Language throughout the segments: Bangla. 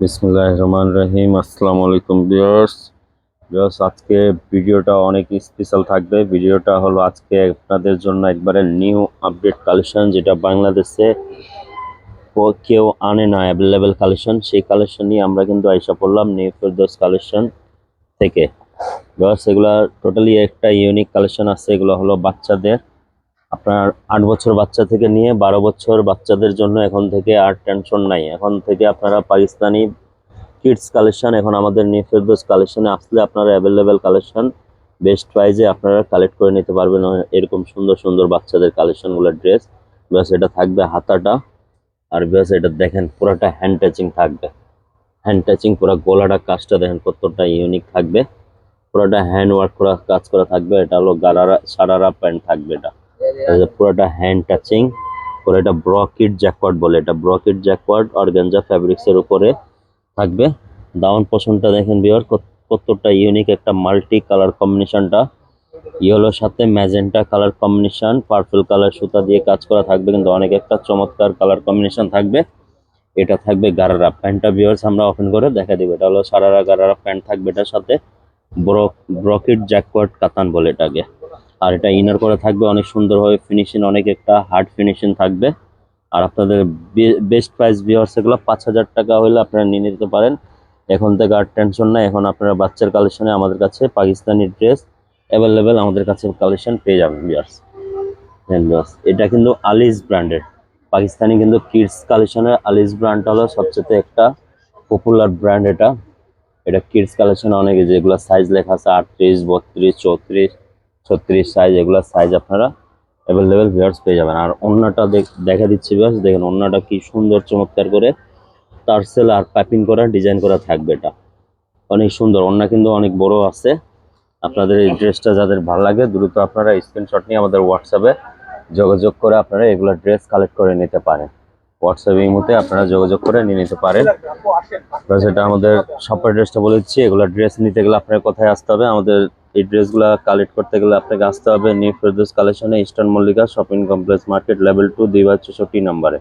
বিসমুল্লাহ রহমান রহিম। আসসালামু আলাইকুম বিয়ার্স বিয়ার্স আজকে ভিডিওটা অনেক স্পেশাল থাকবে। ভিডিওটা হলো আজকে আপনাদের জন্য একবারে নিউ আপডেট কালেকশন যেটা বাংলাদেশে কেউ আনে না অ্যাভেলেবেল কালেকশন সেই কালেকশন নিয়ে আমরা কিন্তু আইসা পড়লাম নিউ ফেরদোস কালেকশন থেকে। বিয়ার্স এগুলা টোটালি একটা ইউনিক কালেকশন আছে। এগুলো হলো বাচ্চাদের আপনার আট বছর বাচ্চা থেকে নিয়ে বারো বছর বাচ্চাদের জন্য এখন থেকে আর টেনশন নাই। এখন থেকে আপনারা পাকিস্তানি কিডস কালেকশন এখন আমাদের নিউ ফেরদোস কালেকশনে আসলে আপনারা অ্যাভেলেবেল কালেকশন বেস্ট প্রাইজে আপনারা কালেক্ট করে নিতে পারবেন এরকম সুন্দর সুন্দর বাচ্চাদের কালেকশনগুলো ড্রেস ব্যাস এটা থাকবে হাতাটা আর ব্যাস এটা দেখেন পুরোটা হ্যান্ড টাচিং থাকবে। হ্যান্ড টাচিং পুরো গোলাটা কাজটা দেখেন কতটা ইউনিক থাকবে। পুরোটা হ্যান্ড ওয়ার্ক করা, কাজ করা থাকবে। এটা হলো গারারা, সারারা প্যান্ট থাকবে এটা। পুরোটা হ্যান্ড টাচিং পুরো এটা ব্রকিট জ্যাকওয়ার্ড বলে। এটা ব্রকিট জ্যাকওয়ার্ড অর্গানজা ফ্যাব্রিক্স এর উপরে থাকবে। দাউন পোষণটা দেখেন বিয়ার কতটা ইউনিক একটা মাল্টি কালার কম্বিনেশনটা ইয়েলোর সাথে magenta colour combination purple colour সুতা দিয়ে কাজ করা থাকবে, কিন্তু অনেক একটা চমৎকার কালার কম্বিনেশন থাকবে। এটা থাকবে গারারা প্যান্টটা বিয়ার্স আমরা ওপেন করে দেখা দিব। এটা হলো সারারা গারারা প্যান্ট থাকবে এটার সাথে। ব্রক ব্রকিট জ্যাকওয়ার্ড কাতান বলে এটাকে। আর এটা ইনার করে থাকবে, অনেক সুন্দরভাবে ফিনিশিং অনেক একটা হার্ড ফিনিশিং থাকবে। আর আপনাদের বেস্ট প্রাইস ভিওর্স এগুলো পাঁচ হাজার টাকা হলে আপনারা নিয়ে নিতে পারেন। এখন থেকে আর টেনশন নাই, এখন আপনারা বাচ্চার কালেকশনে আমাদের কাছে পাকিস্তানি ড্রেস অ্যাভেলেবেল আমাদের কাছে কালেকশন পেয়ে যাবেন ভিওর্স ভিওর্স এটা কিন্তু আলিস ব্র্যান্ডের পাকিস্তানি কিন্তু কিডস কালেকশনের আলিস ব্র্যান্ড হলো সবচেয়ে একটা পপুলার ব্র্যান্ড এটা। এটা কিডস কালেকশন অনেক যেগুলো সাইজ লেখা আছে আটত্রিশ, বত্রিশ, চৌত্রিশ। ছত্রিশ সাইজ এগুলো সাইজ আপনারা অ্যাভেলেবেল ভিউয়ার্স পেয়ে যাবেন। আর অন্যটা দেখা দিচ্ছি ভিউয়ার্স দেখেন অন্যটা কি সুন্দর চমৎকার করে টার্সেল আর পাইপিং করা ডিজাইন করা থাকবে এটা। অনেক সুন্দর অন্য কিন্তু অনেক বড় আছে। আপনাদের এই ড্রেসটা যাদের ভালো লাগে, দ্রুত আপনারা স্ক্রিনশট নিয়ে আমাদের হোয়াটসঅ্যাপে যোগাযোগ করে আপনারা এগুলো ড্রেস কালেক্ট করে নিতে পারেন। হোয়াটসঅ্যাপ এই মুহূর্তে আপনারা যোগাযোগ করে নিয়ে নিতে পারেন। এটা আমাদের শপের ড্রেসটা বলেছি এগুলো ড্রেস নিতে গেলে আপনার কোথায় আসতে হবে। আমাদের এই ড্রেসগুলো কালেক্ট করতে গেলে আপনাকে আসতে হবে নিউ ফেরদৌস কালেকশনে eastern Mallika shopping complex market level two দুই বার চৌষট্টি নম্বরে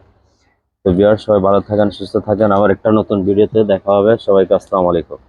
তো বিয়ার সবাই ভালো থাকেন, সুস্থ থাকেন। আবার একটা নতুন ভিডিওতে দেখা হবে। সবাইকে আসসালামু আলাইকুম।